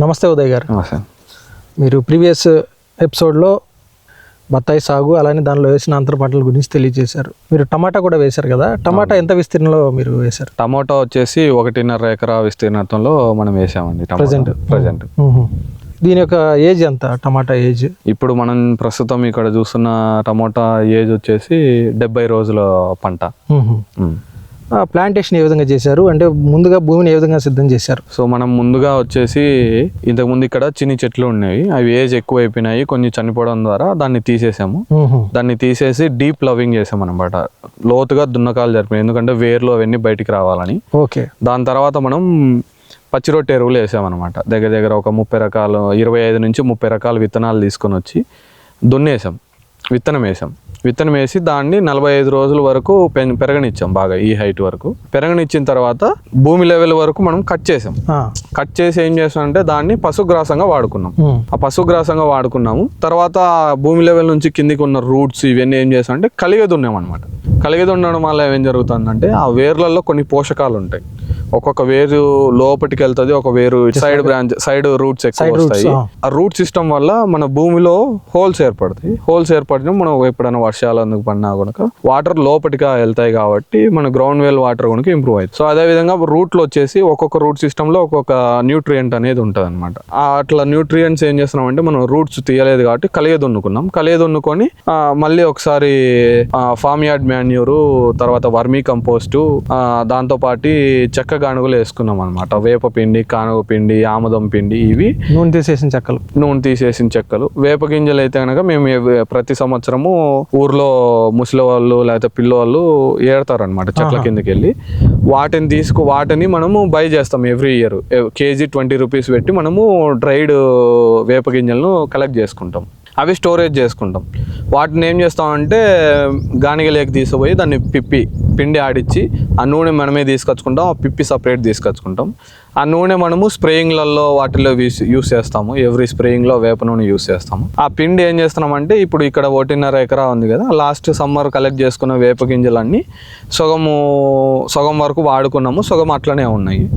నమస్తే ఉదయ్ గారు. నమస్తే. మీరు ప్రీవియస్ ఎపిసోడ్లో బత్తాయి సాగు అలానే దానిలో వేసిన అంతర పంటల గురించి తెలియజేశారు. మీరు టమాటా కూడా వేశారు కదా? టమాటా ఎంత విస్తీర్ణంలో మీరు వేశారు? టమాటో వచ్చేసి ఒకటిన్నర ఎకరా విస్తీర్ణత్వంలో మనం వేసామండి. ప్రజెంట్ మ్మ్. దీని యొక్క ఏజ్ ఎంత టమాటా ఏజ్? ఇప్పుడు మనం ప్రస్తుతం ఇక్కడ చూస్తున్న టమోటా ఏజ్ వచ్చేసి డెబ్బై రోజుల పంట. ప్లాంటేషన్ ఏ విధంగా చేశారు? అంటే ముందుగా భూమిని ఏ విధంగా సిద్ధం చేశారు? సో మనం ముందుగా వచ్చేసి ఇంతకుముందు ఇక్కడ చిన్ని చెట్లు ఉన్నాయి అవి ఏజ్ ఎక్కువ అయిపోయినాయి కొన్ని చనిపోవడం ద్వారా దాన్ని తీసేసాము. దాన్ని తీసేసి డీప్ లవింగ్ చేసాం అనమాట లోతుగా దున్నకాలు జరిపినాయి. ఎందుకంటే వేర్లు అవన్నీ బయటికి రావాలని. ఓకే. దాని తర్వాత మనం పచ్చి రొట్టె ఎరువులు వేసామన్నమాట. దగ్గర దగ్గర ఒక ముప్పై రకాలు ఇరవై ఐదు నుంచి ముప్పై రకాల విత్తనాలు తీసుకొని వచ్చి దున్నేసాం. విత్తనం వేసాం. విత్తనం వేసి దాన్ని నలభై ఐదు రోజుల వరకు పెరగనిచ్చాం బాగా ఈ హైట్ వరకు. పెరగనిచ్చిన తర్వాత భూమి లెవెల్ వరకు మనం కట్ చేసాం. కట్ చేసి ఏం చేసామంటే దాన్ని పశుగ్రాసంగా వాడుకున్నాం. ఆ పశుగ్రాసంగా వాడుకున్నాము. తర్వాత భూమి లెవెల్ నుంచి కిందికి ఉన్న రూట్స్ ఇవన్నీ ఏం చేసామంటే కలిగే దున్నాం అనమాట కలిగే దున్నడం వల్ల ఏం జరుగుతుందంటే ఆ వేర్లలో కొన్ని పోషకాలు ఉంటాయి. ఒక్కొక్క వేరు లోపలికి వెళ్తుంది ఒక వేరు సైడ్ బ్రాంచ్ సైడ్ రూట్స్ ఎక్కువ వస్తాయి. ఆ. రూట్ సిస్టమ్ వల్ల మన భూమిలో హోల్స్ ఏర్పడతాయి. హోల్స్ ఏర్పడిన మనం ఎప్పుడైనా వర్షాలు అందుకు పడినా కనుక వాటర్ లోపలికి వెళ్తాయి కాబట్టి మన గ్రౌండ్ వెల్ వాటర్ కనుక ఇంప్రూవ్ అవుతుంది. సో అదే విధంగా రూట్లో వచ్చేసి ఒక్కొక్క రూట్ సిస్టమ్లో ఒక్కొక్క న్యూట్రియంట్ అనేది ఉంటుంది అనమాట అట్లా న్యూట్రియంట్స్ ఏం చేస్తున్నాం అంటే మనం రూట్స్ తీయలేదు కాబట్టి కలియ దున్నుకున్నాం కలియ దున్నుకొని ఆ, మళ్ళీ ఒకసారి ఫామ్ యార్డ్ మాన్యూరు తర్వాత వర్మీ కంపోస్ట్ దాంతో పాటు చెక్క గానుగలు వేసుకున్నాం అనమాట వేప పిండి కానుగ పిండి ఆముదం పిండి ఇవి నూనె తీసేసిన చెక్కలు. నూనె తీసేసిన చెక్కలు. వేప గింజలు అయితే కనుక మేము ప్రతి సంవత్సరము ఊర్లో ముసలి వాళ్ళు లేకపోతే పిల్లవాళ్ళు ఏడతారు అనమాట చెట్ల కిందకి వెళ్ళి వాటిని తీసుకు వాటిని మనము బై చేస్తాం every year. KG twenty rupees పెట్టి మనము డ్రైడ్ వేప గింజలను కలెక్ట్ చేసుకుంటాం. అవి స్టోరేజ్ చేసుకుంటాం. వాటిని ఏం చేస్తామంటే గానిగలేకి తీసుకుపోయి దాన్ని పిప్పి పిండి ఆడిచ్చి ఆ నూనె మనమే తీసుకొచ్చుకుంటాం ఆ పిప్పి సపరేట్ తీసుకొచ్చుకుంటాం. ఆ నూనె మనము స్ప్రేయింగ్లలో వాటిలో యూస్ యూస్ చేస్తాము. ఎవ్రీ స్ప్రేయింగ్లో వేప నూనె యూస్ చేస్తాము. ఆ పిండి ఏం చేస్తున్నామంటే ఇప్పుడు ఇక్కడ ఒకటిన్నర ఎకరా ఉంది కదా లాస్ట్ సమ్మర్ కలెక్ట్ చేసుకున్న వేప గింజలన్నీ సగము సగం వరకు వాడుకున్నాము. సగం అట్లనే ఉన్నాయి.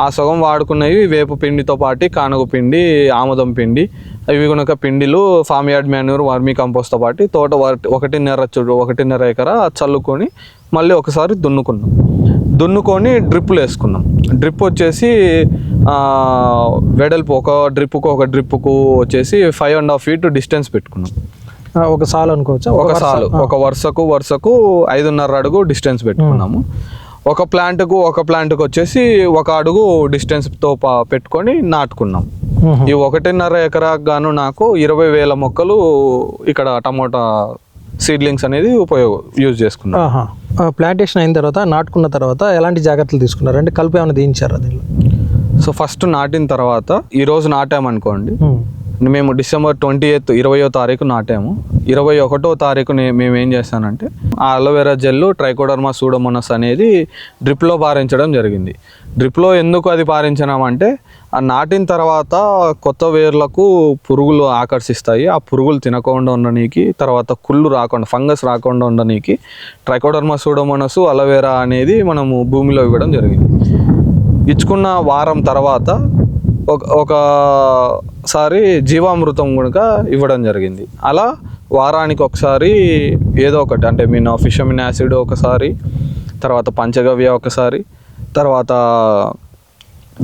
ఆ సగం వాడుకున్నవి వేప పిండితో పాటు కానుగ పిండి ఆముదం పిండి ఇవి కనుక పిండిలు ఫామ్ యార్డ్ మాన్యూర్ వర్మీ కంపోస్ట్తో పాటు తోట వర్- ఒకటిన్నర చుడు ఒకటిన్నర ఎకరా చల్లుకొని మళ్ళీ ఒకసారి దున్నుకున్నాం. దున్నుకొని డ్రిప్పులు వేసుకున్నాం. డ్రిప్ వచ్చేసి వెడల్పు ఒక డ్రిప్పుకు ఒక డ్రిప్పుకు వచ్చేసి five and half feet distance పెట్టుకున్నాం. ఒక సాల్ అనుకోవచ్చా? ఒక? సాలు ఒక వరుసకు వరుసకు ఐదున్నర అడుగు డిస్టెన్స్ పెట్టుకున్నాము. ఒక ప్లాంట్కు ఒక ప్లాంట్కి వచ్చేసి ఒక అడుగు డిస్టెన్స్తో పా- పెట్టుకొని నాటుకున్నాం. ఈ ఒకటిన్నర ఎకరాకు గాను నాకు ఇరవై వేల మొక్కలు ఇక్కడ టమోటా సీడ్లింగ్స్ అనేది ఉపయోగ యూజ్ చేసుకున్నాం. ప్లాంటేషన్ అయిన తర్వాత నాటుకున్న తర్వాత ఎలాంటి జాగ్రత్తలు తీసుకున్నారు? అంటే కలుపు ఏమైనా దించారా దీనిలో? సో ఫస్ట్ నాటిన తర్వాత ఈ రోజు నాటామనుకోండి మ్మ్. డిసెంబర్ ట్వంటీ ఎయిత్ ఇరవయో తారీఖు నాటాము. ఇరవై ఒకటో తారీఖు నే- మేము ఏం చేస్తానంటే ఆ అలోవెరా జెల్ ట్రైకోడర్మా సూడోమోనస్ అనేది డ్రిప్లో పారించడం జరిగింది. డ్రిప్లో ఎందుకు అది పారించినామంటే ఆ నాటిన తర్వాత కొత్త వేర్లకు పురుగులు ఆకర్షిస్తాయి. ఆ పురుగులు తినకుండా ఉండనీకి తర్వాత కుళ్ళు రాకుండా ఫంగస్ రాకుండా ఉండనీకి ట్రైకోడర్మా సూడోమోనస్ అలోవెరా అనేది మనము భూమిలో ఇవ్వడం జరిగింది. ఇచ్చుకున్న వారం తర్వాత ఒక ఒకసారి జీవామృతం కనుక ఇవ్వడం జరిగింది. అలా వారానికి ఒకసారి ఏదో ఒకటి అంటే మీన్ ఫిషమిన్ యాసిడ్ ఒకసారి తర్వాత పంచగవ్య ఒకసారి తర్వాత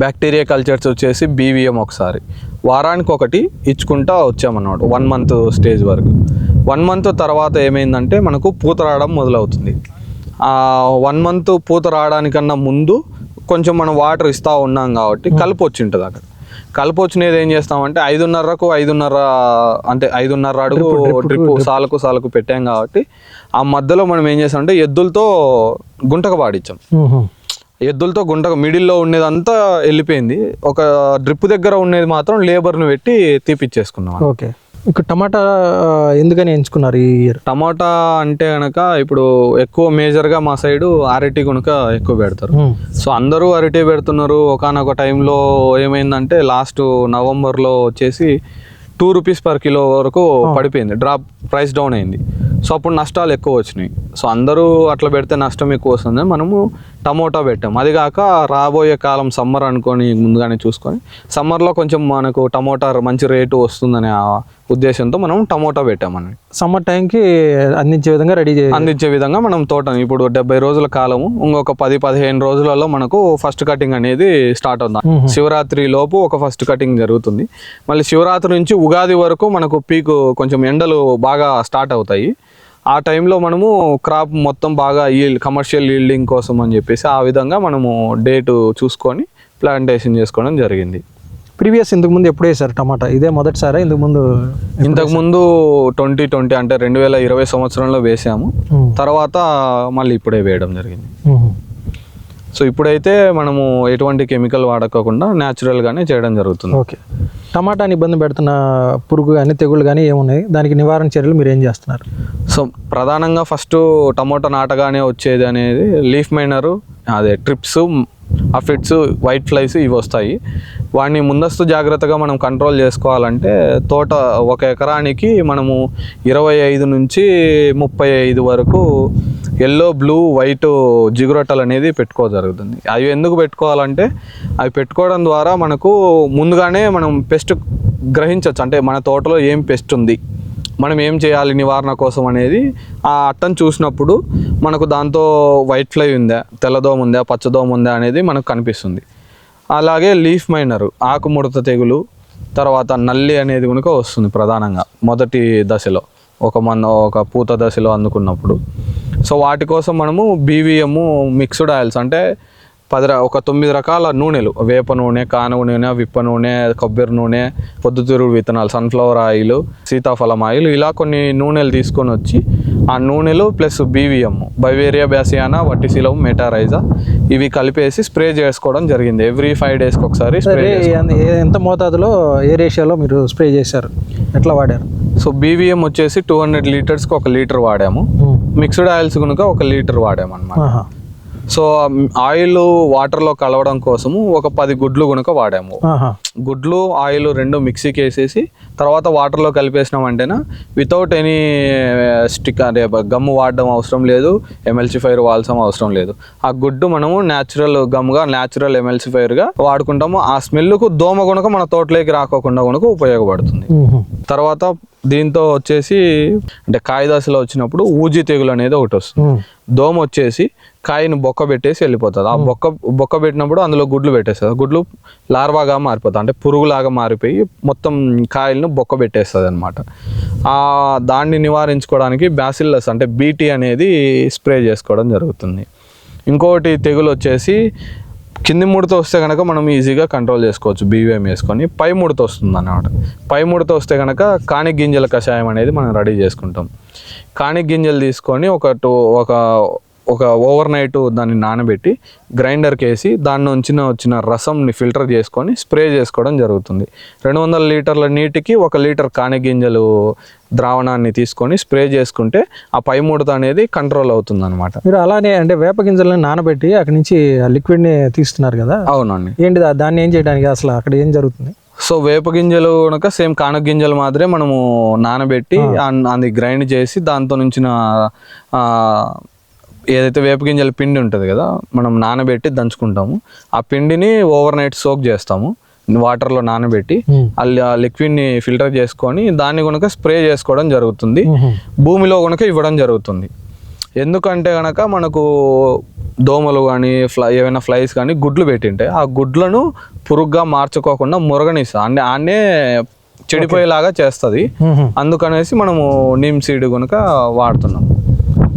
బ్యాక్టీరియా కల్చర్స్ వచ్చేసి బీవీఎం ఒకసారి. వారానికి ఒకటి ఇచ్చుకుంటా వచ్చామన్నమాట వన్ మంత్ స్టేజ్ వరకు. వన్ మంత్ తర్వాత ఏమైందంటే మనకు పూత రావడం మొదలవుతుంది. వన్ మంత్ పూత రావడానికన్నా ముందు కొంచెం మనం వాటర్ ఇస్తూ ఉన్నాం కాబట్టి కలుపు వచ్చి ఉంటుంది అక్కడ. కలుపు వచ్చినది ఏం చేస్తామంటే ఐదున్నరకు ఐదున్నర అంటే ఐదున్నర అడుగు డ్రిప్ సాలకు సాలకు పెట్టాం కాబట్టి ఆ మధ్యలో మనం ఏం చేస్తామంటే ఎద్దులతో గుంటక పాడించాం. ఎద్దులతో గుంట మిడిల్లో ఉండేదంతా వెళ్ళిపోయింది. ఒక డ్రిప్ దగ్గర ఉండేది మాత్రం లేబర్ని పెట్టి తీపిచ్చేసుకున్నాం ఓకే. ఇక్కడ టమాటా ఎందుకని ఎంచుకున్నారు ఈ ఇయర్ టమాటా అంటే కనుక ఇప్పుడు ఎక్కువ మేజర్గా మా సైడు అరటి కనుక ఎక్కువ పెడతారు. సో అందరూ అరటి పెడుతున్నారు. ఒకనొక టైంలో ఏమైందంటే లాస్ట్ నవంబర్లో వచ్చేసి టూ రూపీస్ పర్ కిలో వరకు పడిపోయింది. డ్రాప్ ప్రైస్ డౌన్ అయింది. సో అప్పుడు నష్టాలు ఎక్కువ వచ్చినాయి. సో అందరూ అట్లా పెడితే నష్టం ఎక్కువ వస్తుంది. మనము టమోటా పెట్టాం. అది కాక రాబోయే కాలం సమ్మర్ అనుకొని ముందుగానే చూసుకొని సమ్మర్లో కొంచెం మనకు టమోటా మంచి రేటు వస్తుందనే ఆ ఉద్దేశంతో మనం టమోటా పెట్టామన్నమాట సమ్మర్ టైంకి అందించే విధంగా రెడీ చేయాలి అందించే విధంగా మనం తోటని ఇప్పుడు డెబ్బై రోజుల కాలము ఇంకొక పది పదిహేను రోజులలో మనకు ఫస్ట్ కటింగ్ అనేది స్టార్ట్ అవుతుంది. శివరాత్రి లోపు ఒక ఫస్ట్ కటింగ్ జరుగుతుంది. మళ్ళీ శివరాత్రి నుంచి ఉగాది వరకు మనకు పీక్ కొంచెం ఎండలు బాగా స్టార్ట్ అవుతాయి. ఆ టైంలో మనము క్రాప్ మొత్తం బాగా ఈల్డ్ కమర్షియల్ ఈల్డింగ్ కోసం అని చెప్పేసి ఆ విధంగా మనము డేటు చూసుకొని ప్లాంటేషన్ చేసుకోవడం జరిగింది. ప్రీవియస్ ఇంతకు ముందు ఎప్పుడు వేసారు టమాటా? ఇదే మొదటిసారా? ఇంతకు ముందు ఇంతకు ముందు ట్వంటీ ట్వంటీ అంటే రెండు వేల ఇరవై సంవత్సరంలో వేసాము. తర్వాత మళ్ళీ ఇప్పుడే వేయడం జరిగింది. సో ఇప్పుడైతే మనము ఎటువంటి కెమికల్ వాడకోకుండా న్యాచురల్గానే చేయడం జరుగుతుంది. ఓకే. టమాటాని ఇబ్బంది పెడుతున్న పురుగు కానీ తెగుళ్ళు కానీ ఏమున్నాయి? దానికి నివారణ చర్యలు మీరు ఏం చేస్తున్నారు? సో ప్రధానంగా ఫస్ట్ టమోటా నాటగానే వచ్చేది అనేది లీఫ్ మైనరు అదే ట్రిప్స్ అఫిడ్స్ వైట్ ఫ్లైస్ ఇవి వస్తాయి. వాడిని ముందస్తు జాగ్రత్తగా మనం కంట్రోల్ చేసుకోవాలంటే తోట ఒక ఎకరానికి మనము ఇరవై ఐదు నుంచి ముప్పై ఐదు వరకు ఎల్లో బ్లూ వైట్ జిగురొట్టలు అనేది పెట్టుకో జరుగుతుంది. అవి ఎందుకు పెట్టుకోవాలంటే అవి పెట్టుకోవడం ద్వారా మనకు ముందుగానే మనం పెస్ట్ గ్రహించవచ్చు అంటే మన తోటలో ఏం పెస్ట్ ఉంది? మనం ఏం చేయాలి నివారణ కోసం అనేది ఆ అట్టను చూసినప్పుడు మనకు దాంతో వైట్ ఫ్లై ఉందా తెల్లదోమ ఉందా పచ్చదోమ ఉందా అనేది మనకు కనిపిస్తుంది. అలాగే లీఫ్ మైనర్ ఆకుముడత తెగులు తర్వాత నల్లి అనేది కనుక వస్తుంది ప్రధానంగా మొదటి దశలో ఒక మన ఒక పూత దశలో అందుకున్నప్పుడు. సో వాటి కోసం మనము బీవీఎము మిక్స్డ్ ఆయిల్స్ అంటే పది ఒక తొమ్మిది రకాల నూనెలు. వేప నూనె కానుగ నూనె విప్ప నూనె కొబ్బరి నూనె పొద్దుతిరుగుడు విత్తనాలు సన్ఫ్లవర్ ఆయిల్ సీతాఫలం ఆయిల్ ఇలా కొన్ని నూనెలు తీసుకొని వచ్చి ఆ నూనెలు ప్లస్ బీవీఎం బైవేరియా బ్యాసియానా వట్టిశీలం మెటారైజా ఇవి కలిపేసి స్ప్రే చేసుకోవడం జరిగింది. ఎవ్రీ ఫైవ్ డేస్కి ఒకసారి స్ప్రే ఎంత- మోతాదులో ఏ రేషియోలో మీరు స్ప్రే చేశారు? ఎట్లా వాడారు? సో బీవీఎం వచ్చేసి టూ హండ్రెడ్ లీటర్స్కి ఒక లీటర్ వాడాము. మిక్స్డ్ ఆయిల్స్ కనుక ఒక లీటర్ వాడాము అనమాట. సో ఆయిల్ వాటర్లో కలవడం కోసము ఒక పది గుడ్లు కనుక వాడాము. గుడ్లు ఆయిల్ రెండు మిక్సీకి వేసేసి తర్వాత వాటర్లో కలిపేసినాం అంటేనా వితౌట్ ఎనీ స్టిక్ అంటే గమ్ము వాడడం అవసరం లేదు ఎమ్ఎల్సిఫైర్ వాల్సం అవసరం లేదు ఆ గుడ్డు మనము న్యాచురల్ గమ్గా న్యాచురల్ ఎమ్ఎల్సిఫైర్గా వాడుకుంటాము ఆ స్మెల్కు దోమ కొనుక మన తోటలోకి రాకోకుండా కొనుక ఉపయోగపడుతుంది. తర్వాత దీంతో వచ్చేసి అంటే కాయ దశలో వచ్చినప్పుడు ఊజి తెగులు అనేది ఒకటి వస్తుంది. దోమ వచ్చేసి కాయను బొక్క పెట్టేసి వెళ్ళిపోతుంది. ఆ బొక్క బొక్క పెట్టినప్పుడు అందులో గుడ్లు పెట్టేస్తుంది. గుడ్లు లార్వాగా మారిపోతుంది అంటే పురుగులాగా మారిపోయి మొత్తం కాయలను బొక్క పెట్టేస్తుంది అనమాట దాన్ని నివారించుకోవడానికి బ్యాసిల్లస్ అంటే బీటీ అనేది స్ప్రే చేసుకోవడం జరుగుతుంది. ఇంకోటి తెగులు వచ్చేసి కింది ముడత వస్తే కనుక మనం ఈజీగా కంట్రోల్ చేసుకోవచ్చు. బీవీఎం వేసుకొని పై ముడత వస్తుంది అన్నమాట పై ముడత వస్తే కనుక కాణిక్ గింజల కషాయం అనేది మనం రెడీ చేసుకుంటాం. కాణిక్ గింజలు తీసుకొని ఒక టూ ఒక ఒక ఓవర్ నైట్ దాన్ని నానబెట్టి గ్రైండర్కి వేసి దాని నుంచి వచ్చిన రసంని ఫిల్టర్ చేసుకొని స్ప్రే చేసుకోవడం జరుగుతుంది. రెండు వందల లీటర్ల నీటికి ఒక లీటర్ కాణిక్ గింజలు ద్రావణాన్ని తీసుకొని స్ప్రే చేసుకుంటే ఆ పై ముడత అనేది కంట్రోల్ అవుతుంది అనమాట మీరు అలానే అంటే వేప గింజలను నానబెట్టి అక్కడి నుంచి ఆ లిక్విడ్ని తీస్తున్నారు కదా? అవునండి. ఏంటి దా- దాన్ని ఏం చేయడానికి అసలు అక్కడ ఏం జరుగుతుంది? సో వేప గింజలు కనుక సేమ్ కానక గింజలు మాదిరే మనము నానబెట్టి అది గ్రైండ్ చేసి దాంతో నుంచిన ఆ, ఏదైతే వేప గింజల పిండి ఉంటుంది కదా మనం నానబెట్టి దంచుకుంటాము. ఆ పిండిని ఓవర్ నైట్ సోక్ చేస్తాము. వాటర్లో నానబెట్టి ఆ లిక్విడ్ని ఫిల్టర్ చేసుకొని దాన్ని కనుక స్ప్రే చేసుకోవడం జరుగుతుంది. భూమిలో కనుక ఇవ్వడం జరుగుతుంది. ఎందుకంటే కనుక మనకు దోమలు కానీ ఫ్లై ఏమైనా ఫ్లైస్ కానీ గుడ్లు పెట్టింటే ఆ గుడ్లను పురుగ్గా మార్చుకోకుండా మురగనిస్తా అంటే ఆన్నే చెడిపోయేలాగా చేస్తుంది. అందుకనేసి మనము నీమ్ సీడ్ కనుక వాడుతున్నాం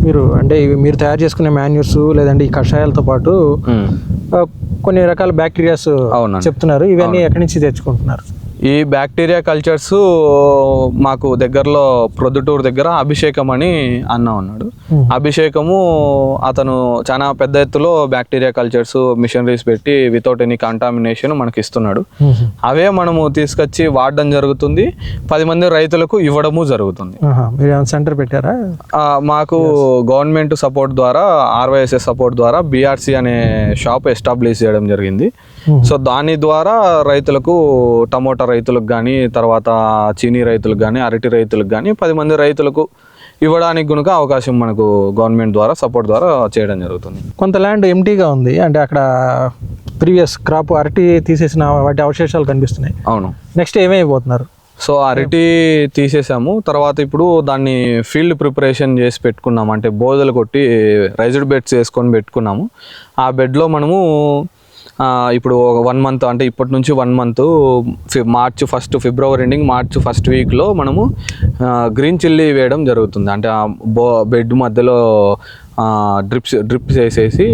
మీరు అంటే మీరు తయారు చేసుకునే మాన్యూర్స్ లేదంటే ఈ కషాయాలతో పాటు కొన్ని రకాల బ్యాక్టీరియాస్ చెప్తున్నారు. ఇవన్నీ ఎక్కడి నుంచి తెచ్చుకుంటున్నారు? ఈ బ్యాక్టీరియా కల్చర్స్ మాకు దగ్గరలో ప్రొద్దుటూరు దగ్గర అభిషేకం అని అన్న ఉన్నాడు. అభిషేకము అతను చాలా పెద్ద ఎత్తులో బ్యాక్టీరియా కల్చర్స్ మిషనరీస్ పెట్టి వితౌట్ ఎనీ కంటామినేషన్ మనకి ఇస్తున్నాడు. అవే మనము తీసుకొచ్చి వాడడం జరుగుతుంది. పది మంది రైతులకు ఇవ్వడము జరుగుతుంది. సెంటర్ పెట్టారా? మాకు గవర్నమెంట్ సపోర్ట్ ద్వారా ఆర్వైఎస్ఎస్ సపోర్ట్ ద్వారా బీఆర్సీ అనే షాప్ ఎస్టాబ్లిష్ చేయడం జరిగింది. సో దాని ద్వారా రైతులకు టమోటా రైతులకు కానీ తర్వాత చీనీ రైతులకు కానీ అరటి రైతులకు కానీ పది మంది రైతులకు ఇవ్వడానికి కనుక అవకాశం మనకు గవర్నమెంట్ ద్వారా సపోర్ట్ ద్వారా చేయడం జరుగుతుంది. కొంత ల్యాండ్ ఎంటీగా ఉంది. అంటే అక్కడ ప్రీవియస్ క్రాప్ అరటి తీసేసిన వాటి అవశేషాలు కనిపిస్తున్నాయి. అవును. నెక్స్ట్ ఏమైపోతున్నారు? సో అరటి తీసేసాము. తర్వాత ఇప్పుడు దాన్ని ఫీల్డ్ ప్రిపరేషన్ చేసి పెట్టుకున్నాము. అంటే బోదలు కొట్టి రైజ్డ్ బెడ్స్ వేసుకొని పెట్టుకున్నాము. ఆ బెడ్లో మనము ఇప్పుడు వన్ మంత్ అంటే ఇప్పటి నుంచి one month March first February ending March first వీక్లో మనము గ్రీన్ చిల్లీ వేయడం జరుగుతుంది. అంటే బో బెడ్ మధ్యలో డ్రిప్స్ డ్రిప్స్ వేసేసి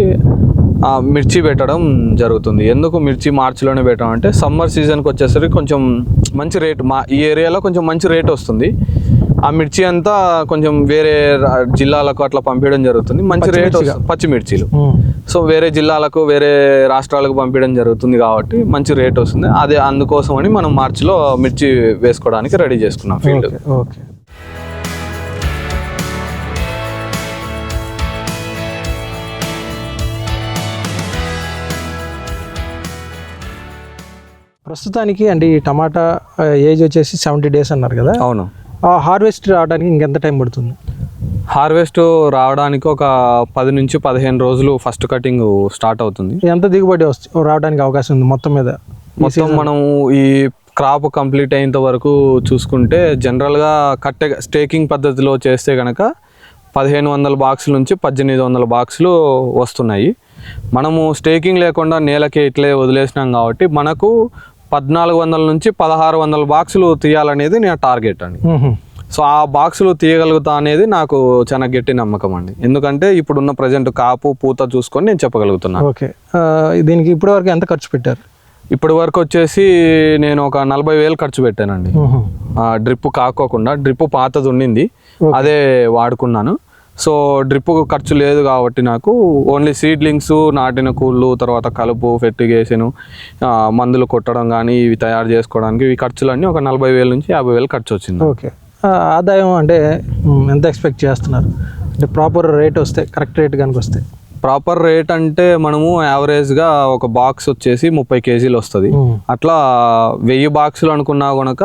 మిర్చి పెట్టడం జరుగుతుంది. ఎందుకు మిర్చి మార్చిలోనే పెట్టడం అంటే సమ్మర్ సీజన్కి వచ్చేసరికి కొంచెం మంచి రేట్ మా ఈ ఏరియాలో కొంచెం మంచి రేట్ వస్తుంది. ఆ మిర్చి అంతా కొంచెం వేరే జిల్లాలకు అట్లా పంపించడం జరుగుతుంది. మంచి రేట్ పచ్చిమిర్చిలు. సో వేరే జిల్లాలకు వేరే రాష్ట్రాలకు పంపించడం జరుగుతుంది కాబట్టి మంచి రేట్ వస్తుంది. అదే అందుకోసం అని మనం మార్చిలో మిర్చి వేసుకోవడానికి రెడీ చేసుకున్నాం ఫీల్డ్. ఓకే. ప్రస్తుతానికి అంటే ఈ టమాటా ఏజ్ వచ్చేసి సెవెంటీ డేస్ అన్నారు కదా. అవును. ఆ హార్వెస్ట్ రావడానికి ఇంకెంత టైం పడుతుంది? హార్వెస్ట్ రావడానికి ఒక పది నుంచి పదిహేను రోజులు ఫస్ట్ కటింగ్ స్టార్ట్ అవుతుంది. ఎంత దిగుబడి వస్తు రావడానికి అవకాశం ఉంది మొత్తం మీద? మొత్తం మనం ఈ క్రాప్ కంప్లీట్ అయ్యేంత వరకు చూసుకుంటే జనరల్గా కట్టె స్టేకింగ్ పద్ధతిలో చేస్తే కనుక పదిహేను వందల బాక్సుల నుంచి పద్దెనిమిది వందల బాక్సులు వస్తున్నాయి. మనము స్టేకింగ్ లేకుండా నేలకి ఇట్లే వదిలేసినాం కాబట్టి మనకు పద్నాలుగు వందల నుంచి పదహారు వందల బాక్సులు తీయాలనేది నా టార్గెట్ అండి. సో ఆ బాక్సులు తీయగలుగుతా అనేది నాకు చాలా గట్టి నమ్మకం అండి. ఎందుకంటే ఇప్పుడున్న ప్రజెంట్ కాపు పూత చూసుకొని నేను చెప్పగలుగుతున్నాను ఓకే. దీనికి ఇప్పటివరకు ఎంత ఖర్చు పెట్టారు? ఇప్పటి వరకు వచ్చేసి నేను ఒక నలభై వేలు ఖర్చు పెట్టానండి. డ్రిప్ కాకోకుండా డ్రిప్ పాతది ఉండింది. అదే వాడుకున్నాను. సో డ్రిప్ ఖర్చు లేదు కాబట్టి నాకు ఓన్లీ సీడ్లింగ్స్ నాటిన కూళ్ళు తర్వాత కలుపు ఫెర్టిగేషన్ మందులు కొట్టడం కానీ ఇవి తయారు చేసుకోవడానికి ఈ ఖర్చులన్నీ ఒక నలభై వేల నుంచి యాభై వేలు ఖర్చు వచ్చింది. ఓకే. ఆదాయం అంటే ఎంత ఎక్స్పెక్ట్ చేస్తున్నారు? అంటే ప్రాపర్ రేట్ వస్తే కరెక్ట్ రేట్ కనుక వస్తే. ప్రాపర్ రేట్ అంటే మనము యావరేజ్గా ఒక బాక్స్ వచ్చేసి ముప్పై కేజీలు వస్తుంది. అట్లా వెయ్యి బాక్సులు అనుకున్నా కనుక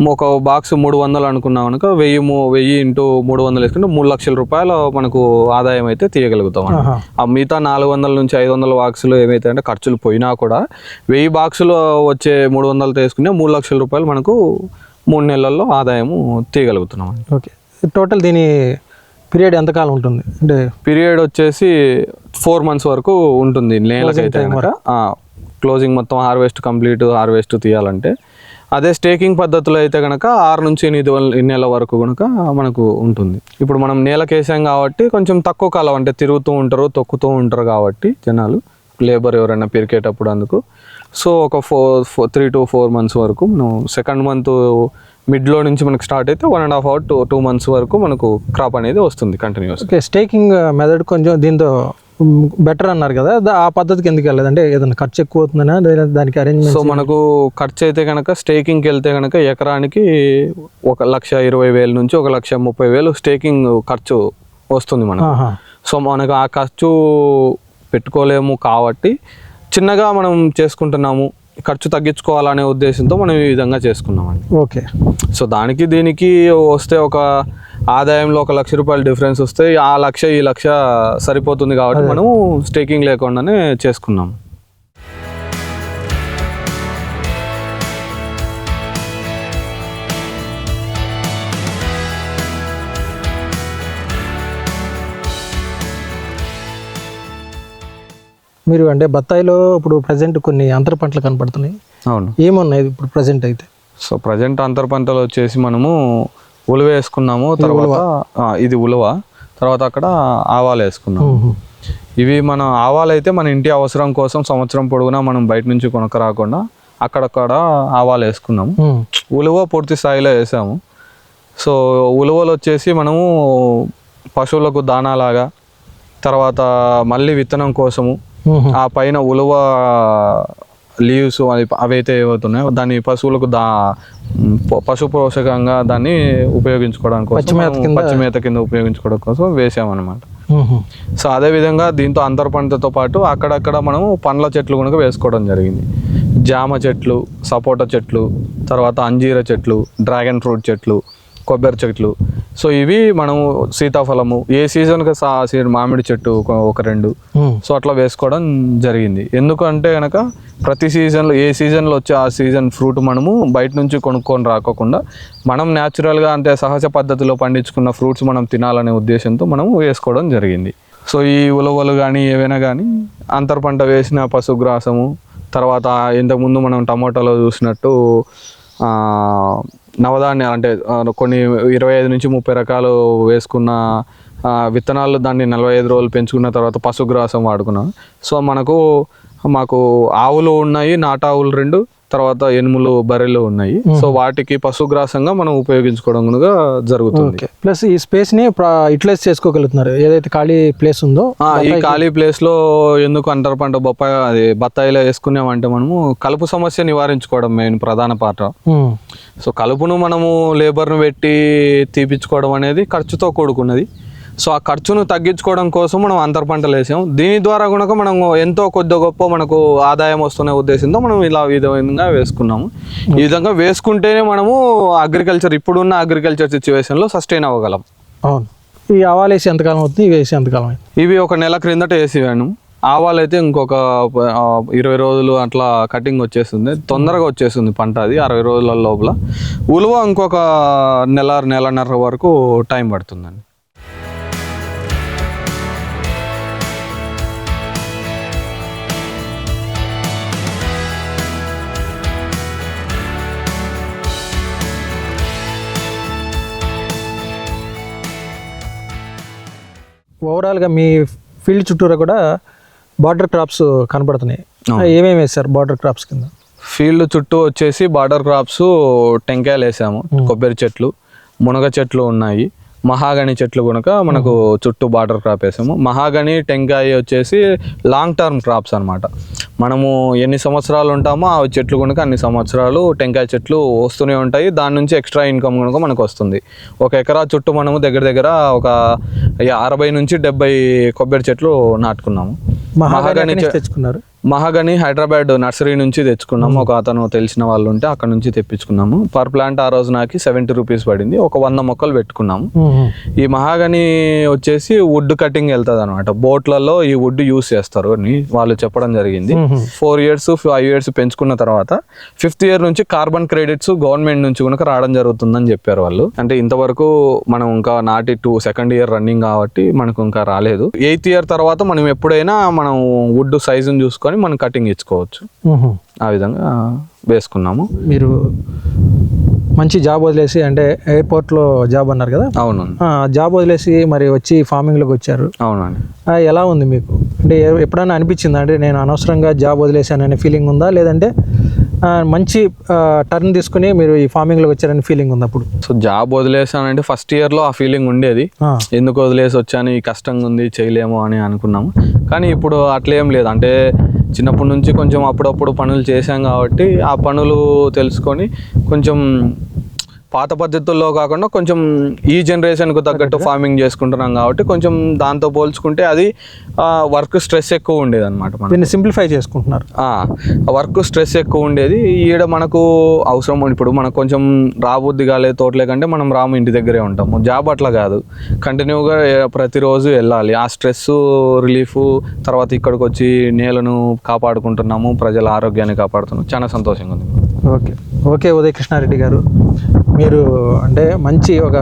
ఒక బాక్స్ మూడు వందలు అనుకున్నా కనుక వెయ్యి వెయ్యి ఇంటూ మూడు వందలు వేసుకుంటే మూడు లక్షల రూపాయలు మనకు ఆదాయం అయితే తీయగలుగుతాం. ఆ మిగతా నాలుగు వందల నుంచి ఐదు వందల బాక్సులు ఏమైతే అంటే ఖర్చులు పోయినా కూడా వెయ్యి బాక్సులు వచ్చే మూడు వందలతో వేసుకునే మూడు లక్షల రూపాయలు మనకు మూడు నెలల్లో ఆదాయము తీయగలుగుతున్నాం ఓకే. టోటల్ దీని పీరియడ్ ఎంతకాలం ఉంటుంది? అంటే పీరియడ్ వచ్చేసి ఫోర్ మంత్స్ వరకు ఉంటుంది నేలకైతే క్లోజింగ్ మొత్తం హార్వెస్ట్ కంప్లీట్ హార్వెస్ట్ తీయాలంటే అదే స్టేకింగ్ పద్ధతిలో అయితే కనుక ఆరు నుంచి ఎనిమిది వల్- నెలల వరకు కనుక మనకు ఉంటుంది. ఇప్పుడు మనం నేలకేసాం కాబట్టి కొంచెం తక్కువ కాలం అంటే తిరుగుతూ ఉంటారు తొక్కుతూ ఉంటారు కాబట్టి జనాలు లేబర్ ఎవరైనా పెరికేటప్పుడు అందుకు. సో ఒక four four three to four months వరకు మనం సెకండ్ మంత్ మిడ్లో నుంచి మనకు స్టార్ట్ అయితే one and half hour two two months వరకు మనకు క్రాప్ అనేది వస్తుంది కంటిన్యూస్ ఓకే స్టేకింగ్ మెథడ్ కొంచెం దీంతో బెటర్ అన్నారు కదా. ఆ పద్ధతికి ఎందుకు వెళ్ళలేదు? అంటే ఏదైనా ఖర్చు ఎక్కువ అవుతుందనా? లేదా దానికి సో అరేంజ్మెంట్ మనకు ఖర్చు అయితే కనుక స్టేకింగ్కి వెళ్తే కనుక ఎకరానికి ఒక లక్ష ఇరవై వేల నుంచి ఒక లక్ష ముప్పై వేలు స్టేకింగ్ ఖర్చు వస్తుంది మనకు. సో మనకు ఆ ఖర్చు పెట్టుకోలేము కాబట్టి చిన్నగా మనం చేసుకుంటున్నాము. ఖర్చు తగ్గించుకోవాలనే ఉద్దేశంతో మనం ఈ విధంగా చేసుకున్నామండి. ఓకే. సో దానికి దీనికి వస్తే ఒక ఆదాయంలో ఒక లక్ష రూపాయలు డిఫరెన్స్ వస్తే ఆ లక్ష ఈ లక్ష సరిపోతుంది కాబట్టి మనము స్టేకింగ్ లేకుండానే చేసుకున్నాం మీరు అంటే బత్తాయిలో ఇప్పుడు ప్రజెంట్ కొన్ని అంతర పంటలు కనపడుతున్నాయి అవును ఏమున్నాయి ఇప్పుడు ప్రజెంట్ అయితే సో ప్రజెంట్ అంతర పంటలు వచ్చేసి మనము ఉలవ వేసుకున్నాము తర్వాత ఇది ఉలవ తర్వాత అక్కడ ఆవాలు వేసుకున్నాము. ఇవి మన ఆవాలు అయితే మన ఇంటి అవసరం కోసం సంవత్సరం పొడుగునా మనం బయట నుంచి కొనక రాకుండా అక్కడక్కడ ఆవాలు వేసుకున్నాము. ఉలువ పూర్తి స్థాయిలో వేసాము సో ఉలువలు వచ్చేసి మనము పశువులకు దానాలాగా తర్వాత మళ్ళీ విత్తనం కోసము. ఆ పైన ఉలువ లీవ్స్ అవి అవైతే ఏవవుతున్నాయో దాన్ని పశువులకు దా పశు పోషకంగా దాన్ని ఉపయోగించుకోవడం కోసం పచ్చిమేత కింద- ఉపయోగించుకోవడం కోసం వేసామన్నమాట. సో అదే విధంగా దీంతో అంతర పంటతో పాటు అక్కడక్కడ మనము పండ్ల చెట్లు కనుక వేసుకోవడం జరిగింది. జామ చెట్లు సపోటా చెట్లు తర్వాత అంజీర చెట్లు డ్రాగన్ ఫ్రూట్ చెట్లు కొబ్బరి చెట్లు సో ఇవి మనము సీతాఫలము ఏ సీజన్కి మామిడి చెట్టు ఒక- రెండు. సో అట్లా వేసుకోవడం జరిగింది. ఎందుకంటే కనుక ప్రతి సీజన్లో ఏ సీజన్లో వచ్చే ఆ సీజన్ ఫ్రూట్ మనము బయట నుంచి కొనుక్కొని రాకోకుండా మనం న్యాచురల్గా అంటే సహజ పద్ధతిలో పండించుకున్న ఫ్రూట్స్ మనం తినాలనే ఉద్దేశంతో మనం వేసుకోవడం జరిగింది. సో ఈ ఉలవలు కానీ ఏవైనా కానీ అంతర పంట వేసిన పశుగ్రాసము తర్వాత ఇంతకుముందు మనం టమాటాలో చూసినట్టు నవధాన్యాలు అంటే కొన్ని ఇరవై ఐదు నుంచి ముప్పై రకాలు వేసుకున్న విత్తనాలు దాన్ని నలభై ఐదు రోజులు పెంచుకున్న తర్వాత పశుగ్రాసం వాడుకున్నాం. సో మనకు మాకు ఆవులు ఉన్నాయి నాటావులు రెండు తర్వాత ఎనుములు బర్రెలు ఉన్నాయి. సో వాటికి పశుగ్రాసంగా మనం ఉపయోగించుకోవడం జరుగుతుంది. ప్లస్ ఈ స్పేస్ని యూటిలైజ్ చేసుకోగలుగుతున్నారు. ఏదైతే ఖాళీ ప్లేస్ ఉందో ఈ ఖాళీ ప్లేస్లో ఎందుకు అంటర్ పంట బొప్పాయి అది బత్తాయిలో వేసుకున్నామంటే మనము కలుపు సమస్య నివారించుకోవడం మెయిన్ ప్రధాన పాత్ర. సో కలుపును మనము లేబర్ను పెట్టి తీపించుకోవడం అనేది ఖర్చుతో కూడుకున్నది. సో ఆ ఖర్చును తగ్గించుకోవడం కోసం మనం అంతర పంటలు వేసాం. దీని ద్వారా కనుక మనం ఎంతో కొద్ది గొప్ప మనకు ఆదాయం వస్తున్న ఉద్దేశంతో మనం ఇలా విధంగా వేసుకున్నాము. ఈ విధంగా వేసుకుంటేనే మనము అగ్రికల్చర్ ఇప్పుడున్న అగ్రికల్చర్ సిచ్యువేషన్లో సస్టైన్ అవ్వగలం. అవును. ఈ ఆవాలు వేసి ఎంతకాలం అవుతుంది? ఇవి వేసి ఎంతకాలం అయింది ఇవి ఒక నెల క్రిందట వేసివాను. ఆవాలు అయితే ఇంకొక ఇరవై రోజులు అట్లా కటింగ్ వచ్చేస్తుంది. తొందరగా వచ్చేస్తుంది పంట అది అరవై రోజుల లోపల. ఉలువ ఇంకొక నెల నెలన్నర వరకు టైం పడుతుందండి. ఓవరాల్గా మీ ఫీల్డ్ చుట్టూరా కూడా బార్డర్ క్రాప్స్ కనపడుతున్నాయి. ఏమేమి వేస్తారు బార్డర్ క్రాప్స్ కింద? ఫీల్డ్ చుట్టూ వచ్చేసి బార్డర్ క్రాప్స్ టెంకాయలు వేసాము కొబ్బరి చెట్లు మునగ చెట్లు ఉన్నాయి. మహాగని చెట్లు కనుక మనకు చుట్టూ బార్డర్ క్రాప్ వేసాము. మహాగని టెంకాయ వచ్చేసి లాంగ్ టర్మ్ క్రాప్స్ అన్నమాట. మనము ఎన్ని సంవత్సరాలు ఉంటామో ఆ చెట్లు కనుక అన్ని సంవత్సరాలు టెంకాయ చెట్లు వస్తూనే ఉంటాయి. దాని నుంచి ఎక్స్ట్రా ఇన్కమ్ కనుక మనకు వస్తుంది. ఒక ఎకరా చుట్టూ మనము దగ్గర దగ్గర ఒక అరవై నుంచి డెబ్బై కొబ్బరి చెట్లు నాటుకున్నాము. మహాగని చె- తెచ్చుకున్నారు? మహాగని హైదరాబాద్ నర్సరీ నుంచి తెచ్చుకున్నాము. ఒక అతను తెలిసిన వాళ్ళు ఉంటే అక్కడ నుంచి తెప్పించుకున్నాము. పర్ ప్లాంట్ ఆ రోజు నాకు సెవెంటీ రూపీస్ పడింది. ఒక వంద మొక్కలు పెట్టుకున్నాము. ఈ మహాగని వచ్చేసి వుడ్ కటింగ్ వెళ్తుంది అనమాట బోట్లలో ఈ వుడ్ యూస్ చేస్తారు అని వాళ్ళు చెప్పడం జరిగింది. ఫోర్ ఇయర్స్ ఫైవ్ ఇయర్స్ పెంచుకున్న తర్వాత ఫిఫ్త్ ఇయర్ నుంచి కార్బన్ క్రెడిట్స్ గవర్నమెంట్ నుంచి కనుక రావడం జరుగుతుందని చెప్పారు వాళ్ళు. అంటే ఇంతవరకు మనం ఇంకా నాటి టూ సెకండ్ ఇయర్ రన్నింగ్ కాబట్టి మనకు ఇంకా రాలేదు. ఎయిత్ ఇయర్ తర్వాత మనం ఎప్పుడైనా మనం వుడ్ సైజుని చూసుకొని మనం కటింగ్ ఇచ్చుకోవచ్చు. ఆ విధంగా వేసుకున్నాము. మీరు మంచి జాబ్ వదిలేసి అంటే ఎయిర్పోర్ట్లో జాబ్ అన్నారు కదా? అవును జాబ్ వదిలేసి మరి వచ్చి ఫార్మింగ్లోకి వచ్చారు. అవునండి. ఎలా ఉంది మీకు? అంటే ఎప్పుడైనా అనిపించిందా? అంటే నేను అనవసరంగా జాబ్ వదిలేశాననే ఫీలింగ్ ఉందా? లేదంటే మంచి టర్న్ తీసుకుని మీరు ఈ ఫార్మింగ్లోకి వచ్చారనే ఫీలింగ్ ఉంది అప్పుడు. సో జాబ్ వదిలేసానంటే ఫస్ట్ ఇయర్లో ఆ ఫీలింగ్ ఉండేది. ఎందుకు వదిలేసి వచ్చాను? ఈ కష్టంగా ఉంది చేయలేము అని అనుకున్నాము. కానీ ఇప్పుడు అట్లేం లేదు. అంటే చిన్నప్పటి నుంచి కొంచెం అప్పుడప్పుడు పనులు చేశాం కాబట్టి ఆ పనులు తెలుసుకొని కొంచెం పాత పద్ధతుల్లో కాకుండా కొంచెం ఈ జనరేషన్కు తగ్గట్టు ఫార్మింగ్ చేసుకుంటున్నాం కాబట్టి కొంచెం దాంతో పోల్చుకుంటే అది వర్క్ స్ట్రెస్ ఎక్కువ ఉండేది అనమాట దీన్ని సింప్లిఫై చేసుకుంటున్నారు. వర్క్ స్ట్రెస్ ఎక్కువ ఉండేది. ఈడ మనకు అవసరం ఇప్పుడు మనకు కొంచెం రాబుద్ది కాలేదు తోటలే కంటే మనం రాము ఇంటి దగ్గరే ఉంటాము. జాబ్ అట్లా కాదు. కంటిన్యూగా ప్రతిరోజు వెళ్ళాలి. ఆ స్ట్రెస్ రిలీఫ్ తర్వాత ఇక్కడికి వచ్చి నేలను కాపాడుకుంటున్నాము. ప్రజల ఆరోగ్యాన్ని కాపాడుతున్నాము. చాలా సంతోషంగా ఉంది. ఓకే. ఓకే ఉదయ కృష్ణారెడ్డి గారు. మీరు అంటే మంచి ఒక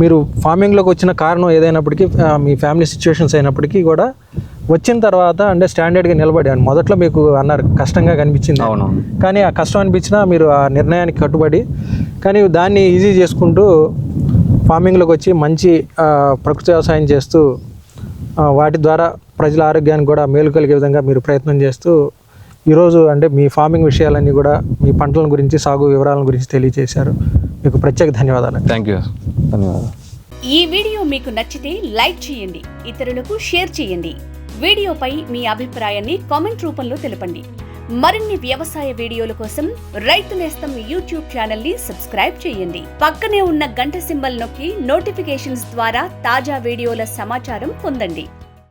మీరు ఫార్మింగ్లోకి వచ్చిన కారణం ఏదైనప్పటికీ మీ ఫ్యామిలీ సిచ్యువేషన్స్ అయినప్పటికీ కూడా వచ్చిన తర్వాత అంటే స్టాండర్డ్గా నిలబడాను మొదట్లో మీకు అన్నారు కష్టంగా కనిపించింది. అవునవును. కానీ ఆ కష్టం అనిపించినా మీరు ఆ నిర్ణయానికి కట్టుబడి కానీ దాన్ని ఈజీ చేసుకుంటూ ఫార్మింగ్లోకి వచ్చి మంచి ప్రకృతి వ్యవసాయం చేస్తూ వాటి ద్వారా ప్రజల ఆరోగ్యానికి కూడా మేలు కలిగే విధంగా మీరు ప్రయత్నం చేస్తూ ఈరోజు అంటే మీ ఫార్మింగ్ విషయాలన్నీ కూడా మీ పంటల గురించి సాగు వివరాల గురించి తెలియజేశారు. మీకు ప్రత్యేక ధన్యవాదాలు. థ్యాంక్ యూ ధన్యవాదాలు. ఈ వీడియో మీకు నచ్చితే లైక్ చేయండి ఇతరులకు షేర్ చేయండి. వీడియోపై మీ అభిప్రాయాన్ని కామెంట్ రూపంలో తెలపండి. మరిన్ని వ్యవసాయ వీడియోల కోసం రైతు నేస్తం యూట్యూబ్ ఛానల్ని సబ్స్క్రైబ్ చేయండి. పక్కనే ఉన్న గంట సింబల్ నొక్కి నోటిఫికేషన్స్ ద్వారా తాజా వీడియోల సమాచారం పొందండి.